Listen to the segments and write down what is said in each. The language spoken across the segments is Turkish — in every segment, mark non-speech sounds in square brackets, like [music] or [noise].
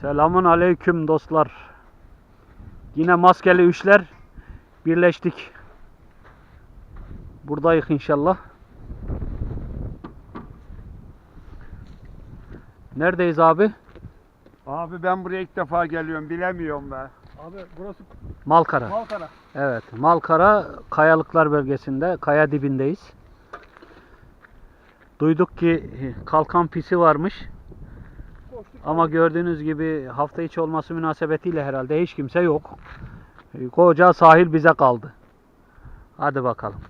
Selamun aleyküm dostlar. Yine maskeli üçler birleştik. Buradayız inşallah. Neredeyiz abi? Abi ben buraya ilk defa geliyorum bilemiyorum ben. Abi burası Malkara. Malkara. Evet, Malkara Kayalıklar bölgesinde, kaya dibindeyiz. Duyduk ki kalkan pisi varmış. Ama gördüğünüz gibi hafta içi olması münasebetiyle herhalde hiç kimse yok. E, Koca sahil bize kaldı. Hadi bakalım.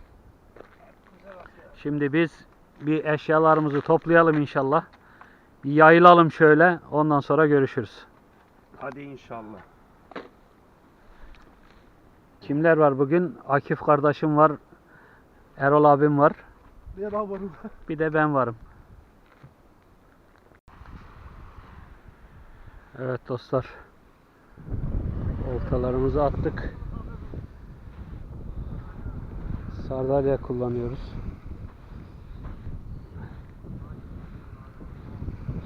Şimdi biz bir eşyalarımızı toplayalım inşallah. Bir yayılalım şöyle. Ondan sonra görüşürüz. Hadi inşallah. Kimler var bugün? Akif kardeşim var. Erol abim var. Bir de daha varım. Bir de ben varım. Evet dostlar. Oltalarımızı attık. Sardalya kullanıyoruz.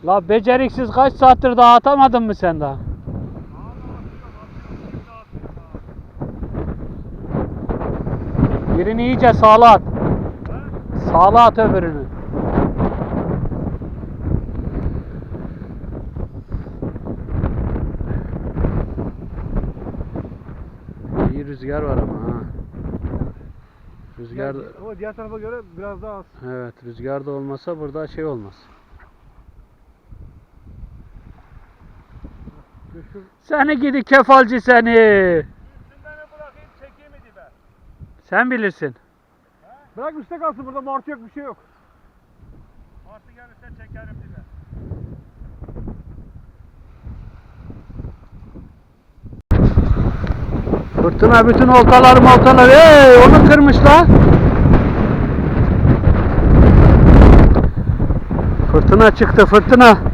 La beceriksiz kaç saattir daha atamadın mı sen daha? Birini iyice sağla at. Sağla at öbürünü. İyi rüzgar var ama ha. Rüzgar Ama diğer tarafa göre biraz daha az. evet rüzgar da olmasa burada şey olmaz. Meşhur. Seni gidi kefalci seni. Üstünden bırakayım çekeyim mi dibe? Sen bilirsin. Bırak üstte kalsın burada martı yok bir şey yok. Martı gelirse çekerim dibe. Fırtına bütün oltalar moltalar. Hey, onu kırmış la. Fırtına çıktı fırtına.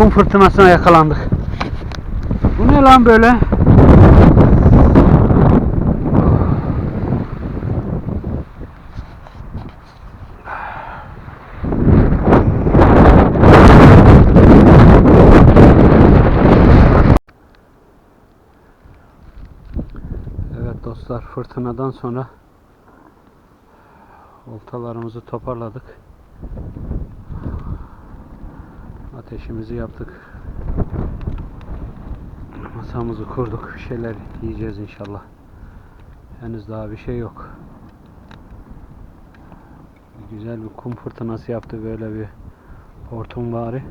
Kum fırtınasına yakalandık. Bu ne lan böyle? Evet dostlar fırtınadan sonra oltalarımızı toparladık. Ateşimizi yaptık. Masamızı kurduk. Bir şeyler yiyeceğiz inşallah. Henüz daha bir şey yok. Güzel bir kum fırtınası yaptı böyle bir hortum bari.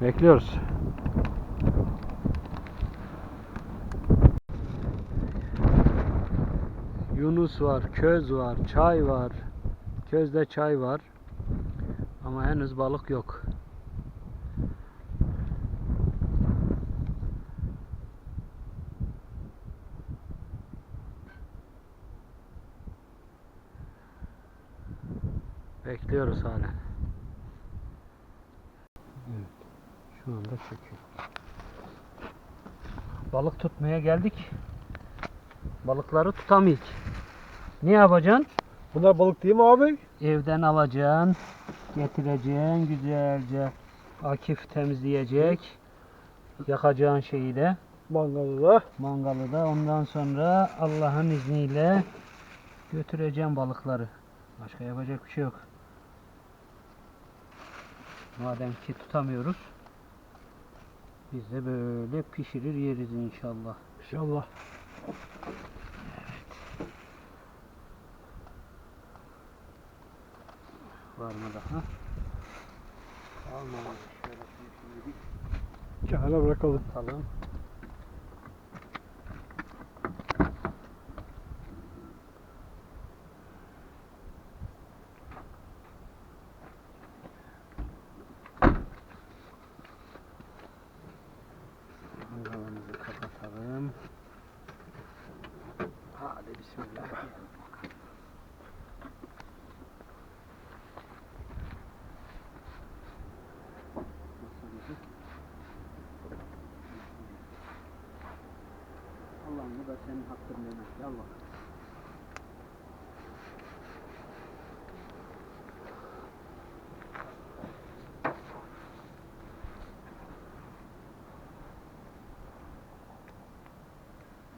Bekliyoruz. Yunus var, köz var, çay var. Közde çay var. Ama henüz balık yok. Bekliyoruz hala. Evet. Şu anda çekiyor. Balık tutmaya geldik. Balıkları tutamayız. Ne yapacaksın? Bunlar balık değil mi abi? Evden alacaksın, getireceksin güzelce. Akif temizleyecek. Yakacağın şeyi de, Mangalı da. mangalı da. Ondan sonra Allah'ın izniyle götüreceğim balıkları. Başka yapacak bir şey yok. Madem ki tutamıyoruz. Biz de böyle pişirir yeriz inşallah. İnşallah. Var mı daha? Almamış. Şöyle şimdi bir Kenara bırakalım. Bakalım. Ulan bu da senin hakkın Mehmet. Gel.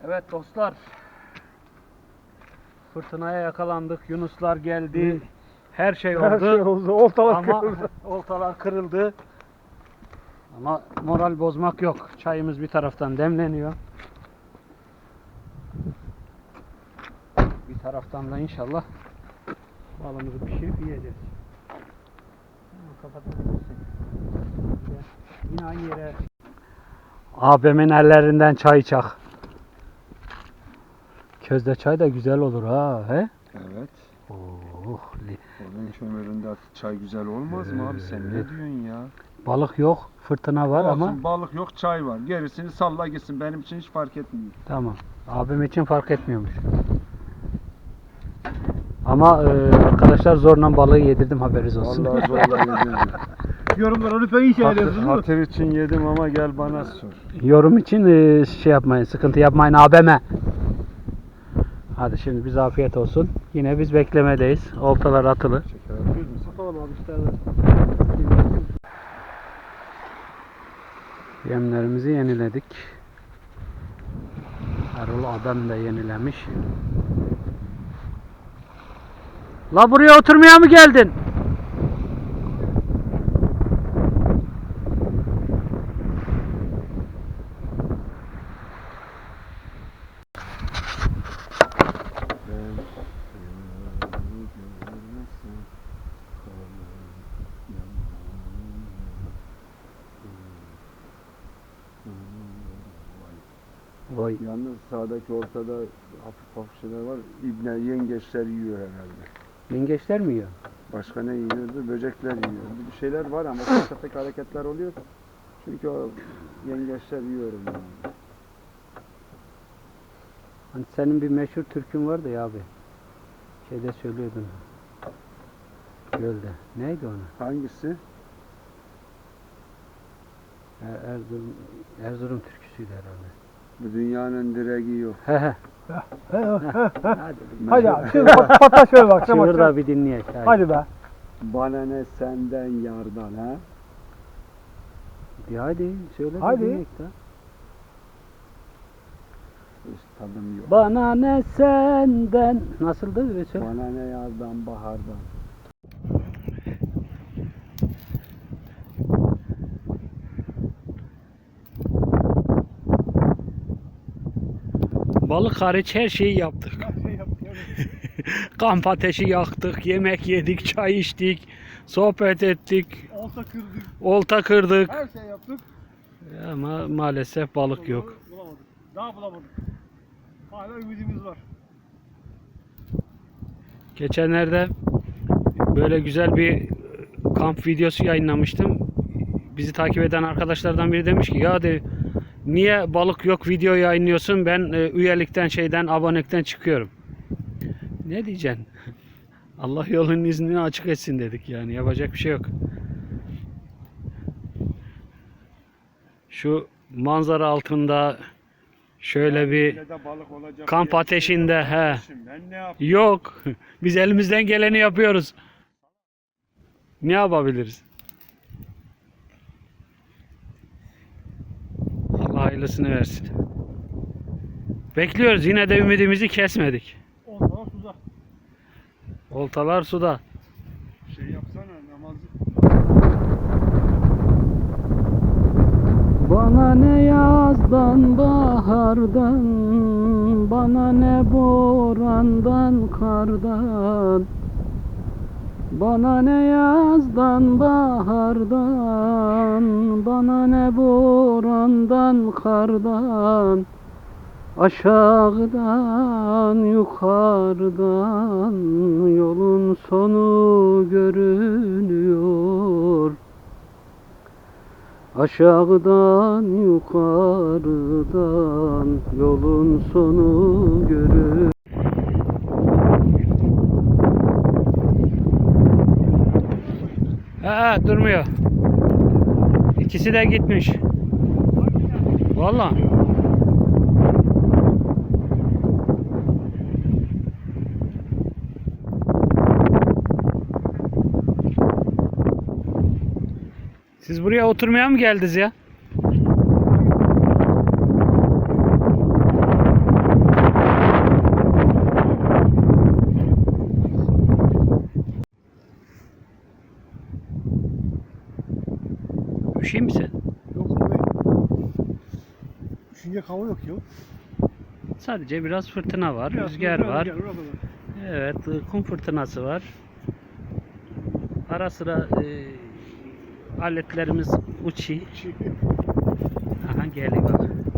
Evet dostlar. Fırtınaya yakalandık. Yunuslar geldi. Her şey oldu. Her şey oldu. Oltalar Ama kırıldı. oltalar kırıldı. Ama moral bozmak yok. Çayımız bir taraftan demleniyor. Taraftan da inşallah balımızı pişirip yiyeceğiz. Kapatabilirsin. Yine aynı yere Abimin ellerinden çay çak. Közde çay da güzel olur ha, he? Evet. Oh, Onun kömüründe çay güzel olmaz mı abi? Sen ne diyorsun ya? balık yok, fırtına var ama Olsun, balık yok çay var. Gerisini salla gitsin. Benim için hiç fark etmiyor. Tamam. Abim için fark etmiyormuş. Ama e, arkadaşlar zorla balığı yedirdim haberiniz olsun. Vallahi zorla [laughs] yedim. Yorumlara lütfen iyi şeyler hatır, yazın. hatır için yedim ama gel bana sor. Yorum için e, şey yapmayın, sıkıntı yapmayın abime. Hadi şimdi biz afiyet olsun. Yine biz beklemedeyiz. Oltalar atılı. Abi işte. Yemlerimizi yeniledik. Erol adam da yenilemiş. La buraya oturmaya mı geldin? Vay. Yalnız sağdaki ortada hafif hafif şeyler var. İbne yengeçler yiyor herhalde. Yengeçler mi yiyor? Başka ne yiyordu? Böcekler yiyor. Bir şeyler var ama ufak tefek hareketler oluyor. Çünkü o yengeçler yiyor yani. Hani senin bir meşhur türkün vardı ya abi. Şeyde söylüyordun. Gölde. Neydi onu? Hangisi? Er- Erzurum, Erzurum türküsüydü herhalde. Bu dünyanın direği yok. He. Hadi. Hadi abi şimdi [laughs] pat, patla şöyle bak. Sen Şunu da bir dinleyek. Hadi. Hadi be. Bana ne senden yardan ha? Bir hadi söyle Hadi. bir dinleyek de. Hiç tadım yok. Bana ne senden. Nasıldı? Bir söyle. Bana ne yardan bahardan. Balık hariç her şeyi yaptık. [laughs] Kamp ateşi yaktık, yemek yedik, çay içtik, sohbet ettik, Olta kırdık. olta kırdık. Her şey yaptık. Ama maalesef balık yok. Bulamadık. Daha bulamadık. Hala ümidimiz var. Geçenlerde böyle güzel bir kamp videosu yayınlamıştım. Bizi takip eden arkadaşlardan biri demiş ki ya de niye balık yok video yayınlıyorsun ben e, üyelikten şeyden abonelikten çıkıyorum. Ne diyeceksin? [laughs] Allah yolun iznini açık etsin dedik yani yapacak bir şey yok. Şu manzara altında şöyle bir kamp diye ateşinde he? Yok. [laughs] Biz elimizden geleni yapıyoruz. Ne yapabiliriz? Allah hayırlısını versin. Bekliyoruz. Yine de ümidimizi kesmedik. Oltalar suda. Oltalar suda. Şey yapsana namazı. Bana ne yazdan bahardan Bana ne borandan kardan Bana ne yazdan bahardan Bana ne borandan kardan Aşağıdan yukarıdan Yolun sonu görünüyor Aşağıdan yukarıdan yolun sonu görür. Ha, durmuyor. İkisi de gitmiş. Valla. Siz buraya oturmaya mı geldiniz ya? Üşüyor musun sen? Yok abi. Düşünecek hava yok ya. Sadece biraz fırtına var, Biraz rüzgar biraz var. kadar. Evet, e, kum fırtınası var. Ara sıra e, aletlerimiz. Şey, Aha geliyor